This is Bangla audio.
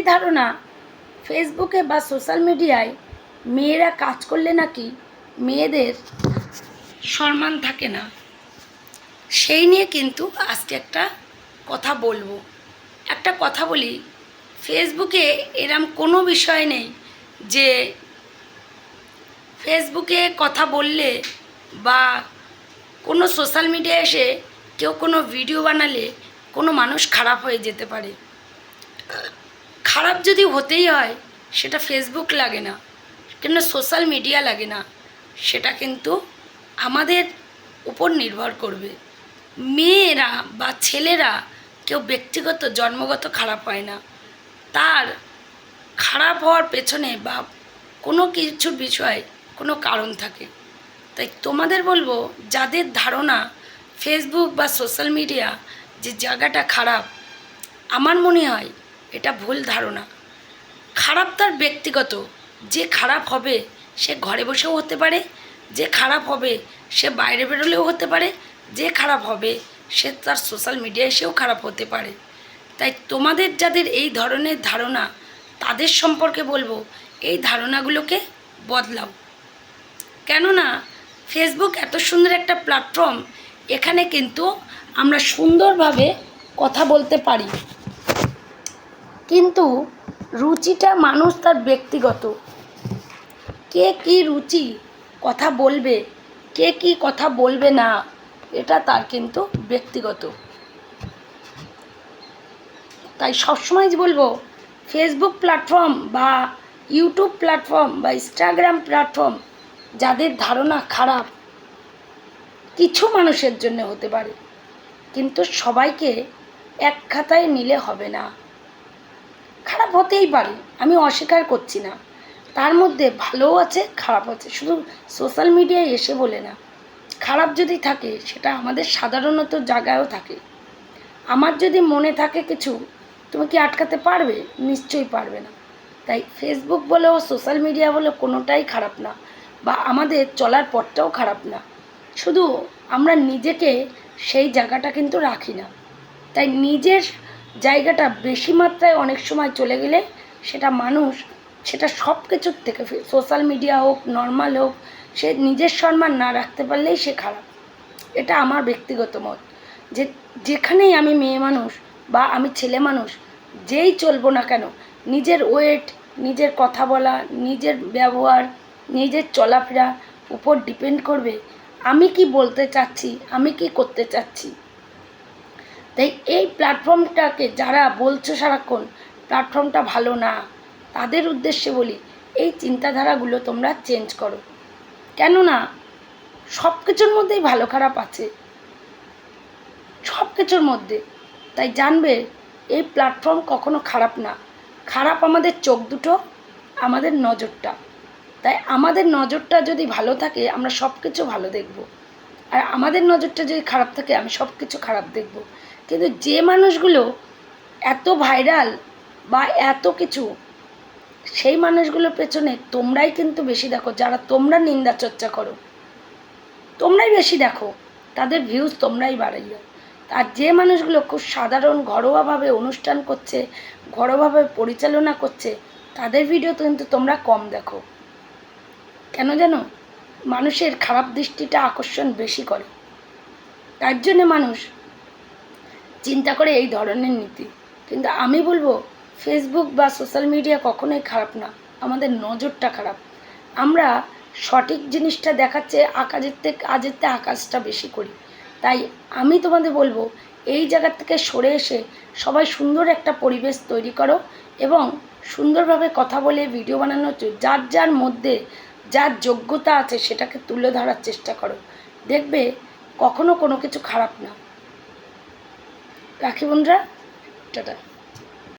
অনেকেরই ধারণা? ফেসবুকে বা সোশ্যাল মিডিয়ায় মেয়েরা কাজ করলে নাকি মেয়েদের সম্মান থাকে না? সেই নিয়ে কিন্তু আজকে একটা কথা বলব। একটা কথা বলি ফেসবুকে এরম কোনো বিষয় নেই যে ফেসবুকে কথা বললে বা কোনো সোশ্যাল মিডিয়ায় এসে কেউ কোনো ভিডিও বানালে কোনো মানুষ খারাপ হয়ে যেতে পারে। খারাপ যদি হতেই হয়, সেটা ফেসবুক লাগে না। কেন সোশ্যাল মিডিয়া লাগে না। সেটা কিন্তু আমাদের উপর নির্ভর করবে। মেয়েরা বা ছেলেরা কেউ ব্যক্তিগত, জন্মগত খারাপ হয় না। তার খারাপ হওয়ার পেছনে বা কোনো কিছুর বিষয়ে কোনো কারণ থাকে। তাই তোমাদের বলব, যাদের ধারণা ফেসবুক বা সোশ্যাল মিডিয়া যে জায়গাটা খারাপ, আমার মনে হয় এটা ভুল ধারণা। খারাপ তার ব্যক্তিগত। যে খারাপ হবে, সে ঘরে বসেও হতে পারে। যে খারাপ হবে, সে বাইরে বেরোলেও হতে পারে। যে খারাপ হবে, সে তার সোশ্যাল মিডিয়ায় এসেও খারাপ হতে পারে। তাই তোমাদের যাদের এই ধরনের ধারণা, তাদের সম্পর্কে বলব, এই ধারণাগুলোকে বদলাও। কেননা ফেসবুক এত সুন্দর একটা প্ল্যাটফর্ম এখানে কিন্তু আমরা সুন্দরভাবে কথা বলতে পারি। কিন্তু রুচিটা মানুষ তার ব্যক্তিগত। কে কি রুচি কথা বলবে, কে কি কথা বলবে না, এটা তার কিন্তু ব্যক্তিগত। তাই সবসময় বলব ফেসবুক প্ল্যাটফর্ম বা ইউটিউব প্ল্যাটফর্ম বা ইনস্টাগ্রাম প্ল্যাটফর্ম যাদের ধারণা খারাপ, কিছু মানুষের জন্য হতে পারে। কিন্তু সবাইকে এক খাতায় নিলে হবে না। খারাপ হতেই পারে, আমি অস্বীকার করছি না। তার মধ্যে ভালোও আছে খারাপ আছে। শুধু সোশ্যাল মিডিয়ায় এসে বলে না, খারাপ যদি থাকে, সেটা আমাদের সাধারণত জায়গায়ও থাকে। আমার যদি মনে থাকে কিছু, তুমি কি আটকাতে পারবে? নিশ্চয়ই পারবে না। তাই ফেসবুক বলেও, সোশ্যাল মিডিয়া বলে কোনোটাই খারাপ না, বা আমাদের চলার পথটাও খারাপ না। শুধু আমরা নিজেকে সেই জায়গাটা কিন্তু রাখি না। তাই নিজের জায়গাটা বেশি মাত্রায় অনেক সময় চলে গেলে সেটা মানুষ, সেটা সব কিছুর থেকে সোশ্যাল মিডিয়া হোক নর্মাল হোক, সে নিজের সম্মান না রাখতে পারলেই সে খারাপ। এটা আমার ব্যক্তিগত মত। যে, যেখানেই আমি মেয়ে মানুষ বা আমি ছেলে মানুষ, যেই চলবো না কেন, নিজের ওয়েট নিজের কথা বলা, নিজের ব্যবহার, নিজের চলাফেরা উপর ডিপেন্ড করবে। আমি কি বলতে চাচ্ছি, আমি কি করতে চাচ্ছি? তাই এই প্ল্যাটফর্মটাকে যারা বলছো সারাক্ষণ প্ল্যাটফর্মটা ভালো না, তাদের উদ্দেশ্যে বলি, এই চিন্তাধারাগুলো তোমরা চেঞ্জ করো। কেননা সব কিছুর মধ্যেই ভালো খারাপ আছে। সব কিছুর মধ্যে। তাই জানবে, এই প্ল্যাটফর্ম কখনো খারাপ না। খারাপ আমাদের চোখ দুটো, আমাদের নজরটা। তাই আমাদের নজরটা যদি ভালো থাকে, আমরা সব কিছু ভালো দেখব। আর আমাদের নজরটা যদি খারাপ থাকে, আমি সব কিছু খারাপ দেখব। কিন্তু যে মানুষগুলো এত ভাইরাল বা এত কিছু, সেই মানুষগুলোর পেছনে তোমরাই কিন্তু বেশি দেখো, যারা তোমরা নিন্দা চর্চা করো, তোমরাই বেশি দেখো, তাদের ভিউজ তোমরাই বাড়াইও। আর যে মানুষগুলো খুব সাধারণ, ঘরোয়াভাবে অনুষ্ঠান করছে, ঘরোয়াভাবে পরিচালনা করছে, তাদের ভিডিও কিন্তু তোমরা কম দেখো। কেন জানো? মানুষের খারাপ দৃষ্টিটা আকর্ষণ বেশি করে। তার জন্যে মানুষ চিন্তা করে এই ধরনের নীতি। কিন্তু আমি বলব ফেসবুক বা সোশ্যাল মিডিয়া কখনোই খারাপ না, আমাদের নজরটা খারাপ। আমরা সঠিক জিনিসটা দেখাচ্ছে, আকাশের থেকে, আজের থেকে আকাশটা বেশি করি। তাই আমি তোমাদের বলব, এই জায়গা থেকে সরে এসে সবাই সুন্দর একটা পরিবেশ তৈরি করো এবং সুন্দরভাবে কথা বলে ভিডিও জন্য যার যার মধ্যে যার যোগ্যতা আছে সেটাকে তুলে ধরার চেষ্টা করো। দেখবে কখনো কোনো কিছু খারাপ না। রাখি বন্ধুরা টাটা।